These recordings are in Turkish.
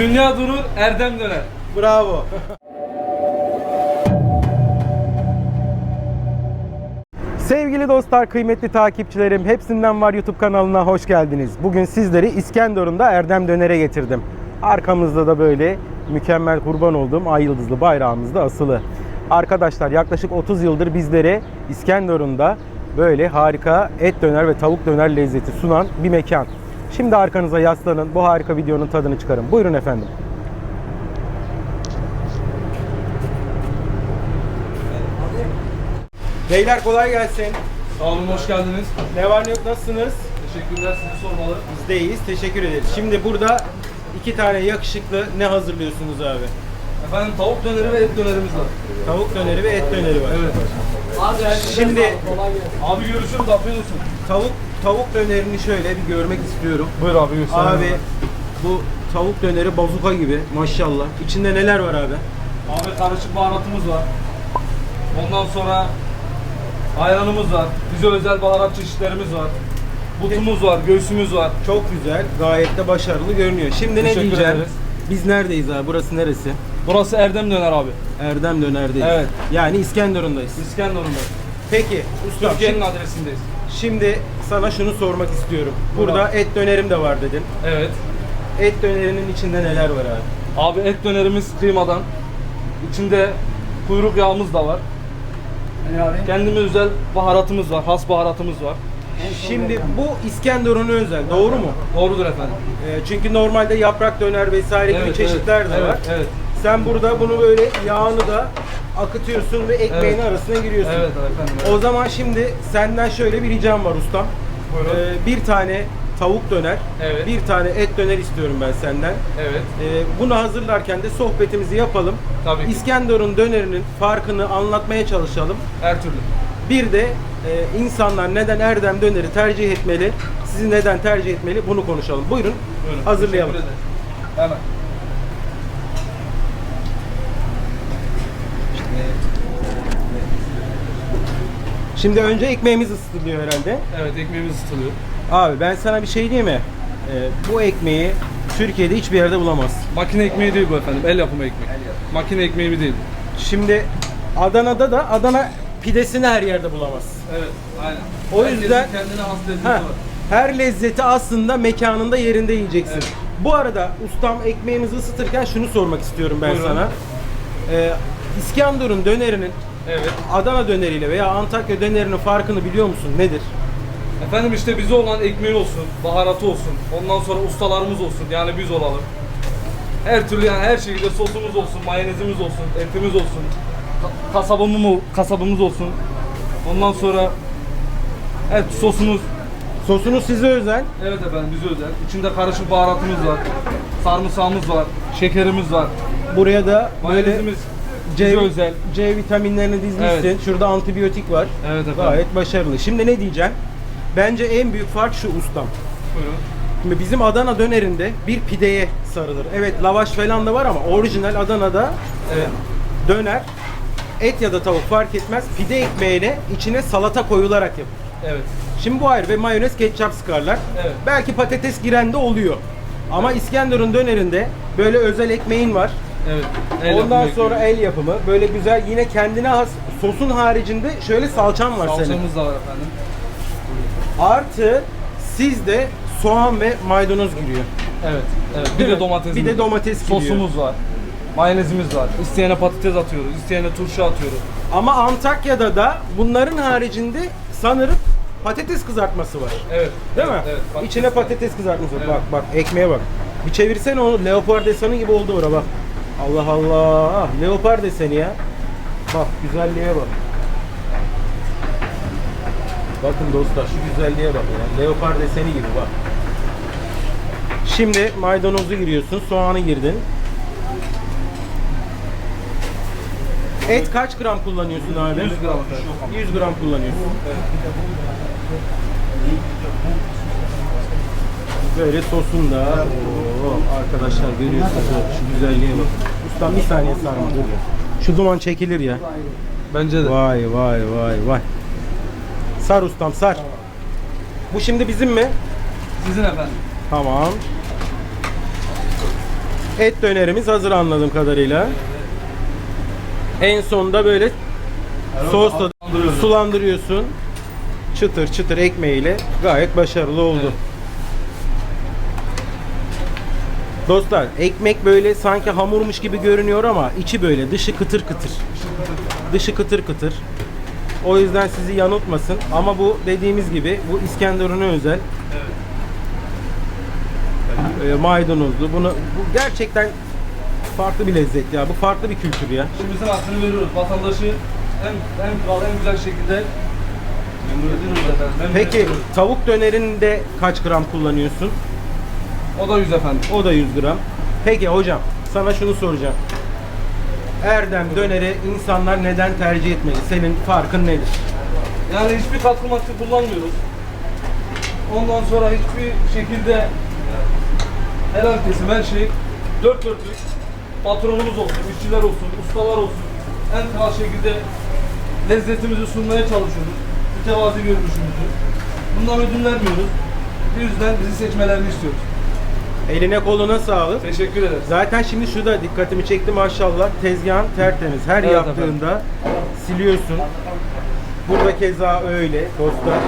Dünya durur, Erdem döner. Bravo. Sevgili dostlar, kıymetli takipçilerim, hepsinden var YouTube kanalına hoş geldiniz. Bugün sizleri İskenderun'da Erdem Döner'e getirdim. Arkamızda da böyle mükemmel kurban olduğum ay yıldızlı bayrağımız da asılı. Arkadaşlar yaklaşık 30 yıldır bizlere İskenderun'da böyle harika et döner ve tavuk döner lezzeti sunan bir mekan. Şimdi arkanıza yaslanın, bu harika videonun tadını çıkarın. Buyurun efendim. Beyler kolay gelsin. Sağ olun, hoş geldiniz. Ne var ne yok nasılsınız? Teşekkürler, sizi sormalı. Biz de iyiyiz. Teşekkür ederiz. Şimdi burada iki tane yakışıklı ne hazırlıyorsunuz abi? Efendim tavuk döneri ve et dönerimiz var. Tavuk döneri ve et döneri var. Evet. Şimdi Abi görüşürüz, afiyet olsun. tavuk tavuk dönerini şöyle bir görmek istiyorum. Buyur abi, göster. Abi bu tavuk döneri bazuka gibi maşallah. İçinde neler var abi? Abi karışık baharatımız var. Ondan sonra ayranımız var. Bize özel baharat çeşitlerimiz var. Butumuz var, göğsümüz var. Çok güzel. Gayet de başarılı görünüyor. Şimdi ne Teşekkür diyeceğim? ederiz. Biz neredeyiz abi? Burası neresi? Burası Erdem Döner abi. Erdem Döner'deyiz. Evet. Yani İskenderun'dayız. İskenderun'da. Peki ustam Türkiye'nin şimdi, adresindeyiz. şimdi sana şunu sormak istiyorum. Burada Buyur et dönerim de var dedin. Evet. Et dönerinin içinde neler var abi? Abi et dönerimiz kıymadan. İçinde kuyruk yağımız da var. Kendimize özel baharatımız var, has baharatımız var. Şimdi bu İskenderun'a özel, doğru mu? Doğrudur efendim. Ee, çünkü normalde yaprak döner vesaire gibi Evet, çeşitler evet, de evet, var. evet. Sen burada bunu böyle yağını da akıtıyorsun ve ekmeğin Evet. arasına giriyorsun. Evet efendim. O zaman şimdi senden şöyle bir ricam var ustam. Buyurun. Ee, bir tane tavuk döner, Evet. bir tane et döner istiyorum ben senden. Evet. Ee, bunu hazırlarken de sohbetimizi yapalım. Tabii ki. İskenderun dönerinin farkını anlatmaya çalışalım. Her türlü. Bir de e, insanlar neden Erdem döneri tercih etmeli, sizi neden tercih etmeli bunu konuşalım. Buyurun, Buyurun. hazırlayalım. Teşekkür ederim. Hemen. Şimdi önce ekmeğimiz ısıtılıyor herhalde. Evet ekmeğimiz ısıtılıyor. Abi ben sana bir şey diyeyim mi? E, bu ekmeği Türkiye'de hiçbir yerde bulamazsın. Makine ekmeği değil bu efendim. El yapımı ekmek. Makine ekmeği değil. Şimdi Adana'da da Adana pidesini her yerde bulamazsın. Evet. Aynen. O Herkesin yüzden- kendine has lezzeti Ha, var. her lezzeti aslında mekanında yerinde yiyeceksin. Evet. Bu arada ustam ekmeğimizi ısıtırken şunu sormak istiyorum ben Buyurun. sana. Ee, İskenderun dönerinin Evet. Adana döneriyle veya Antakya dönerinin farkını biliyor musun? Nedir? Efendim işte bize olan ekmeği olsun, baharatı olsun, ondan sonra ustalarımız olsun yani biz olalım. Her türlü yani her şekilde sosumuz olsun, mayonezimiz olsun, etimiz olsun, ka- kasabımız, mı- kasabımız olsun. Ondan sonra evet sosumuz, Sosunuz size özel. evet efendim bize özel. İçinde karışık baharatımız var, sarımsağımız var, şekerimiz var, Buraya da böyle mayonezimiz C, bize özel. C vitaminlerini dizmişsin. Evet. Şurada antibiyotik var. Evet efendim. Gayet başarılı. Şimdi ne diyeceğim? Bence en büyük fark şu ustam. Buyurun. Şimdi bizim Adana dönerinde bir pideye sarılır. Evet lavaş falan da var ama orijinal Adana'da Evet. döner et ya da tavuk fark etmez pide ekmeğine içine salata koyularak yapılır. Evet. Şimdi bu ayrı ve mayonez ketçap sıkarlar. Evet. Belki patates giren de oluyor. Ama İskenderun dönerinde böyle özel ekmeğin var. Evet. El Ondan yapımı sonra ekmeği. el yapımı. Böyle güzel yine kendine has sosun haricinde şöyle salçam var senin. Salçamız da var efendim. Artı sizde soğan ve maydanoz giriyor. Evet. evet. Bir Değil de mi? domatesimiz. Bir de domates giriyor. Sosumuz var. Mayonezimiz var. İsteyene patates atıyoruz. isteyene turşu atıyoruz. Ama Antakya'da da bunların haricinde sanırım patates kızartması var. Evet. Değil mi? Evet. patates İçine patates kızartması var. Evet. Bak bak ekmeğe bak. Bir çevirsene onu. Leopar deseni gibi oldu ora bak. Allah Allah. Leopar deseni ya. Bak güzelliğe bak. Bakın dostlar şu güzelliğe bak ya. Leopar deseni gibi bak. Şimdi maydanozu giriyorsun, soğanı girdin. Et kaç gram kullanıyorsun abi? 100 gram efendim. 100 gram kullanıyorsun. Böyle sosun da Oo, arkadaşlar görüyorsunuz şu güzelliğe bakın. Ustam bir saniye sarma dur. Şu duman çekilir ya. Bence de. Vay vay vay vay. Sar ustam sar. Bu şimdi bizim mi? Sizin efendim. Tamam. Et dönerimiz hazır anladığım kadarıyla. En sonda böyle sosla sulandırıyorsun. Çıtır çıtır ekmeğiyle gayet başarılı oldu. Dostlar ekmek böyle sanki hamurmuş gibi görünüyor ama içi böyle dışı kıtır kıtır. Dışı kıtır kıtır. O yüzden sizi yanıltmasın ama bu dediğimiz gibi bu İskenderun'a özel. Ee, maydanozlu. Bunu bu gerçekten farklı bir lezzet ya. Bu farklı bir kültür ya. İşimizin hakkını veriyoruz. Vatandaşı en, en kral, en güzel şekilde memnun ediyoruz efendim. Memnun Peki ediyoruz. tavuk dönerinde kaç gram kullanıyorsun? O da 100 efendim. O da 100 gram. Peki hocam sana şunu soracağım. Erdem döneri insanlar neden tercih etmeli? Senin farkın nedir? Yani hiçbir katkı madde kullanmıyoruz. Ondan sonra hiçbir şekilde helal kesim her şey dört dörtlük patronumuz olsun, işçiler olsun, ustalar olsun en kral şekilde lezzetimizi sunmaya çalışıyoruz. Mütevazi görünüşümüzü. Bundan ödün vermiyoruz. Bu yüzden bizi seçmelerini istiyoruz. Eline koluna sağlık. Teşekkür ederiz. Zaten şimdi şu da dikkatimi çekti maşallah. Tezgahın tertemiz. Her Evet yaptığında siliyorsun. Burada keza öyle dostlar.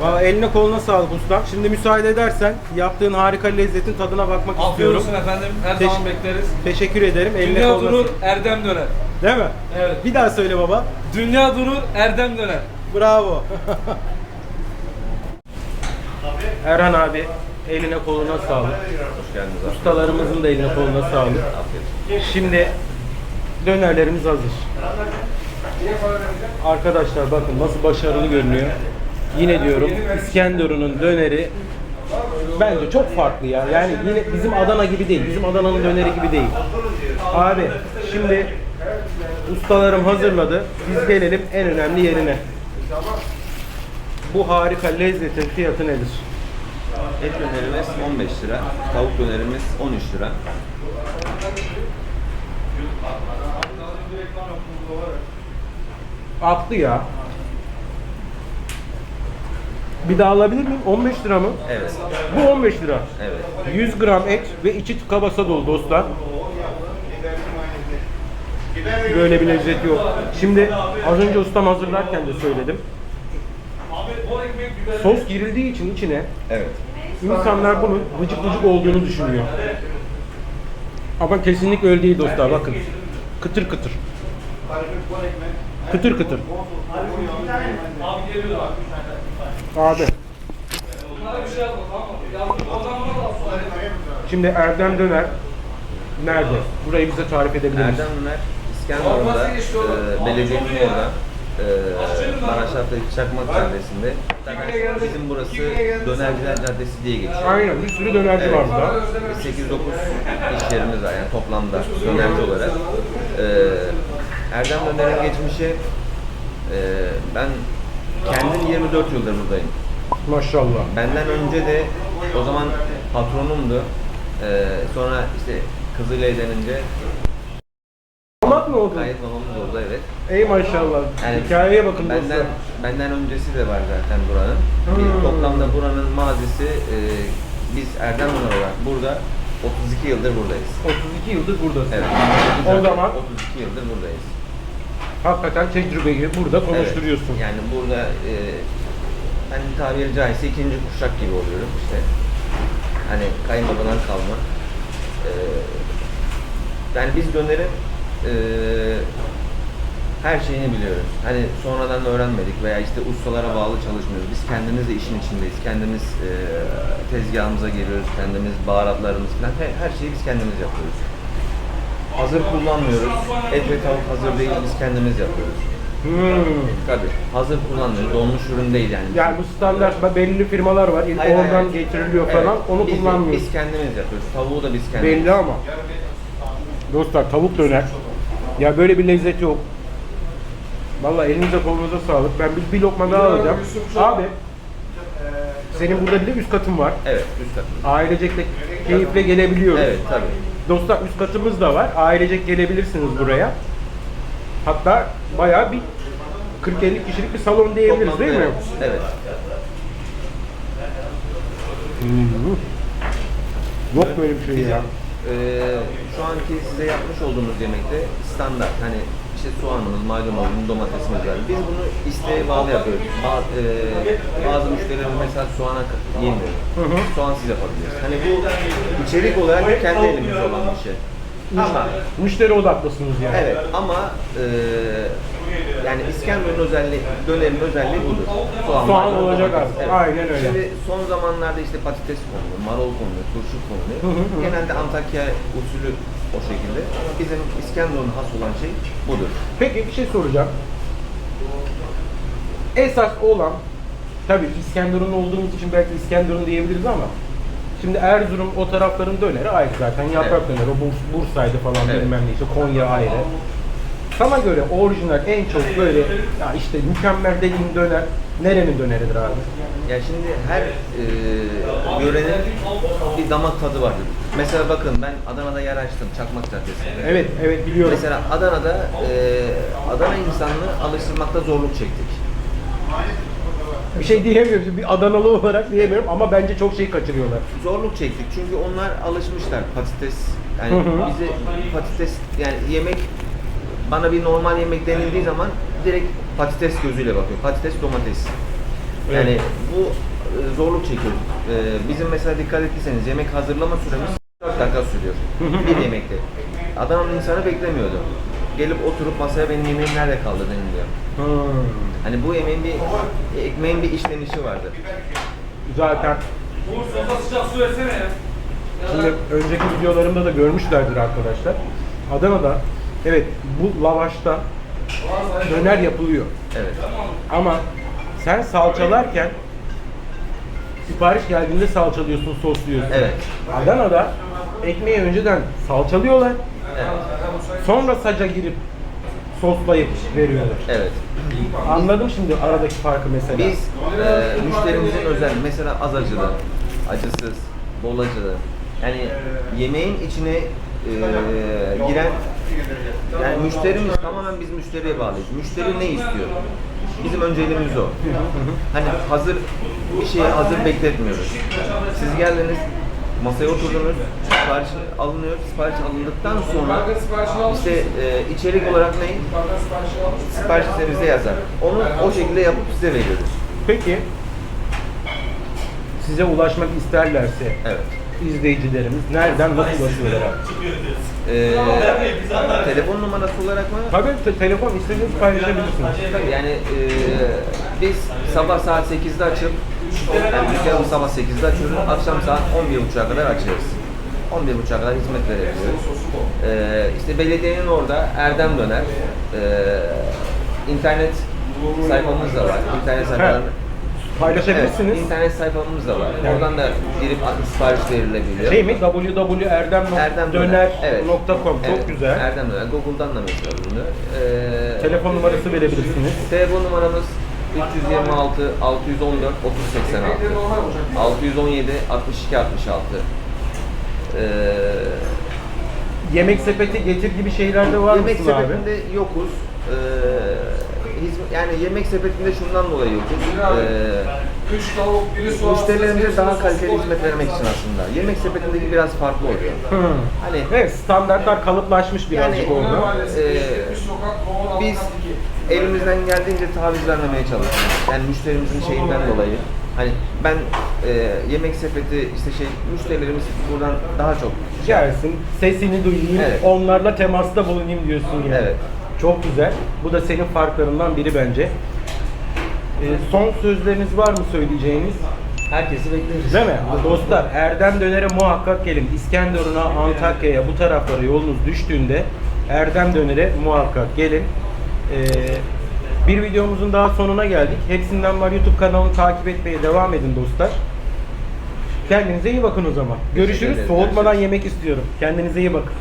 Valla eline koluna sağlık ustam. Şimdi müsaade edersen yaptığın harika lezzetin tadına bakmak Afiyet istiyorum. olsun efendim. Her Teş- zaman bekleriz. Teşekkür ederim. Eline Dünya koluna durur. Erdem döner. Değil mi? Evet. Bir daha söyle baba. Dünya durur, Erdem döner. Bravo. Erhan abi eline koluna sağlık. Hoş geldiniz abi. Ustalarımızın da eline koluna sağlık. Afiyet. Şimdi dönerlerimiz hazır. Arkadaşlar bakın nasıl başarılı görünüyor. Yine diyorum İskenderun'un döneri bence çok farklı ya. Yani yine bizim Adana gibi değil. Bizim Adana'nın döneri gibi değil. Abi şimdi ustalarım hazırladı. Biz gelelim en önemli yerine. Bu harika lezzetin fiyatı nedir? Et dönerimiz 15 lira, tavuk dönerimiz 13 lira. Aktı ya. Bir daha alabilir miyim? 15 lira mı? Evet. Bu 15 lira. Evet. 100 gram et ve içi tıka basa dolu dostlar. Böyle bir lezzet yok. Şimdi az önce ustam hazırlarken de söyledim. Sos girildiği için içine Evet. İnsanlar bunun vıcık vıcık olduğunu düşünüyor. Ama kesinlikle öyle değil dostlar bakın. Kıtır kıtır. Kıtır kıtır. Abi şey şimdi Erdem Döner nerede? Burayı bize tarif edebilir misin? Erdem Döner İskenderun'da, e, belediyenin orada, e, Çakmak Caddesi'nde. Bizim burası Dönerciler Caddesi diye geçiyor. Aynen bir sürü dönerci var burada. 8-9 iş yerimiz var yani toplamda dönerci olarak. Ee, Erdem Döner'in geçmişi e, ben kendim 24 yıldır buradayım. Maşallah. Benden önce de o zaman patronumdu. Ee, sonra işte kızıyla evlenince Damat mı oldu? kayıt babamız oldu evet. Ey maşallah. Yani Hikayeye bakın benden, dostlar. benden öncesi de var zaten buranın. Hmm. toplamda buranın mazisi e, biz Erdem Döner olarak burada 32 yıldır buradayız. 32 yıldır buradasın. Evet. O zaman 32 yıldır buradayız. hakikaten tecrübeyi burada konuşturuyorsun. Evet. Yani burada e, hani tabiri caizse ikinci kuşak gibi oluyorum işte. Hani kayınbabadan kalma. E, yani biz dönerin e, her şeyini biliyoruz. Hani sonradan öğrenmedik veya işte ustalara bağlı çalışmıyoruz. Biz kendimiz de işin içindeyiz. Kendimiz e, tezgahımıza geliyoruz. Kendimiz baharatlarımız falan her, her şeyi biz kendimiz yapıyoruz. Hazır kullanmıyoruz. Et ve tavuk hazır değil, biz kendimiz yapıyoruz. Hmm. Tabii. Hazır kullanmıyoruz. Donmuş ürün değil yani. Yani bu standart belli firmalar var. Hayır, oradan hayır. getiriliyor Evet. falan. Onu Biz- kullanmıyoruz. Biz kendimiz yapıyoruz. Tavuğu da biz kendimiz. Belli ama. Dostlar tavuk döner. Ya böyle bir lezzet yok. Vallahi elinize kolunuza sağlık. Ben bir, bir lokma daha alacağım. Abi senin burada bir de üst katın var. Evet, üst katımız. Ailecek de keyifle gelebiliyoruz. Evet, tabii. Dostlar üst katımız da var. Ailecek gelebilirsiniz buraya. Hatta bayağı bir 40-50 kişilik bir salon diyebiliriz değil mi? evet. Evet. Yok böyle bir şey ya. E, şu anki size yapmış olduğumuz yemekte standart hani işte soğanımız, maydanozumuz, domatesimiz var. Biz bunu isteğe bağlı yapıyoruz. Ba- e, bazı müşterilerimiz mesela soğana yemiyor. Soğansız yapabiliriz. Hani bu içerik olarak kendi elimizde olan bir şey. Ama Müşteri odaklısınız yani. Evet ama e, yani İskenderun özelliği, dönemin özelliği budur. Soğan maydanoz, olacak domates. abi. Aynen öyle. Şimdi son zamanlarda işte patates konuluyor, marul konuluyor, turşu konuluyor. Genelde Antakya usulü o şekilde. Bizim İskenderun'un has olan şey budur. Peki bir şey soracağım. Esas olan, tabii İskenderun olduğumuz için belki İskenderun diyebiliriz ama şimdi Erzurum o tarafların döneri ayrı zaten. Yaprak döneri, o Burs, Bursa'ydı falan Evet. bilmem ne işte Konya ayrı. Sana göre orijinal en çok böyle ya işte mükemmel dediğin döner nerenin döneridir abi? Ya şimdi her e, yörenin bir damak tadı vardır. Mesela bakın ben Adana'da yer açtım Çakmak Caddesi'nde. Evet, evet biliyorum. Mesela Adana'da e, Adana insanını alıştırmakta zorluk çektik. bir şey diyemiyorum. Bir Adanalı olarak diyemiyorum ama bence çok şey kaçırıyorlar. Zorluk çektik çünkü onlar alışmışlar patates yani Hı hı. bizi patates yani yemek bana bir normal yemek denildiği zaman direkt patates gözüyle bakıyor. Patates domates. Yani Evet. bu e, zorluk çekiyoruz. E, bizim mesela dikkat ettiyseniz yemek hazırlama süremiz 4 dakika sürüyor. bir yemekte. Adana'nın insanı beklemiyordu. Gelip oturup masaya benim yemeğim nerede kaldı deniliyor. Hmm. Hani bu yemeğin bir ekmeğin bir işlenişi vardı. Zaten Uğur sosa sıcak su versene ya. Şimdi önceki videolarımda da görmüşlerdir arkadaşlar. Adana'da evet bu lavaşta döner yapılıyor. Evet. Ama sen salçalarken sipariş geldiğinde salçalıyorsun, sosluyorsun. Evet. Adana'da ekmeği önceden salçalıyorlar. Evet. Sonra saca girip soslayıp veriyorlar. Evet. Anladım şimdi aradaki farkı mesela. Biz e, müşterimizin özel mesela az acılı, acısız, bol acılı. Yani yemeğin içine e, giren yani müşterimiz tamamen biz müşteriye bağlıyız. Müşteri ne istiyor? Bizim önceliğimiz o. Hani hazır bir şeyi hazır bekletmiyoruz. Siz geldiniz, masaya oturdunuz, sipariş alınıyor. Sipariş alındıktan sonra işte e, içerik olarak ne? Sipariş listemize yazar. Onu o şekilde yapıp size veriyoruz. Peki size ulaşmak isterlerse Evet. İzleyicilerimiz nereden nasıl ulaşıyorlar abi? Ee, telefon numarası olarak mı? Tabii te- telefon istediğiniz paylaşabilirsiniz. Tabii yani e, biz sabah saat 8'de açıp yani dükkanımız sabah 8'de açıyoruz. Akşam saat 11.30'a kadar açıyoruz. 11.30'a kadar hizmet verebiliyoruz. Ee, işte belediyenin orada Erdem Döner ee, internet sayfamız da var. İnternet sayfalarında Paylaşabilirsiniz. Evet, internet sayfamız da var. Oradan da girip sipariş verilebiliyor. Şey mi? www.erdem.döner.com Erdem Döner. Evet. Çok Evet, güzel. Erdem Döner. Google'dan da mesela bunu. Ee, Telefon numarası verebilirsiniz. Telefon numaramız 326 614 3086 617 62 66 ee, Yemek sepeti getir gibi şeylerde var Yemek mısın abi? sepetinde yokuz. Ee, yani yemek sepetinde şundan dolayı yokuz. Ee, Üç tavuk, biri soğan. müşterilerimize daha kaliteli hizmet vermek için aslında. Yemek sepetindeki biraz farklı oluyor. Hı. Hani Evet, standartlar kalıplaşmış birazcık Yani- oldu. Ee, biz elimizden geldiğince taviz vermemeye çalışıyoruz. Yani müşterimizin şeyinden dolayı. Hani ben e, yemek sepeti işte şey müşterilerimiz buradan daha çok Gelsin, sesini duyayım, Evet. onlarla temasta bulunayım diyorsun yani. Evet. Çok güzel. Bu da senin farklarından biri bence. Ee, son sözleriniz var mı söyleyeceğiniz? herkesi bekleriz. Değil mi? Dostlar Erdem Döner'e muhakkak gelin. İskenderun'a, Antakya'ya bu taraflara yolunuz düştüğünde Erdem Döner'e muhakkak gelin. Ee, bir videomuzun daha sonuna geldik. Hepsinden var YouTube kanalını takip etmeye devam edin dostlar. Kendinize iyi bakın o zaman. Görüşürüz. Soğutmadan yemek istiyorum. Kendinize iyi bakın.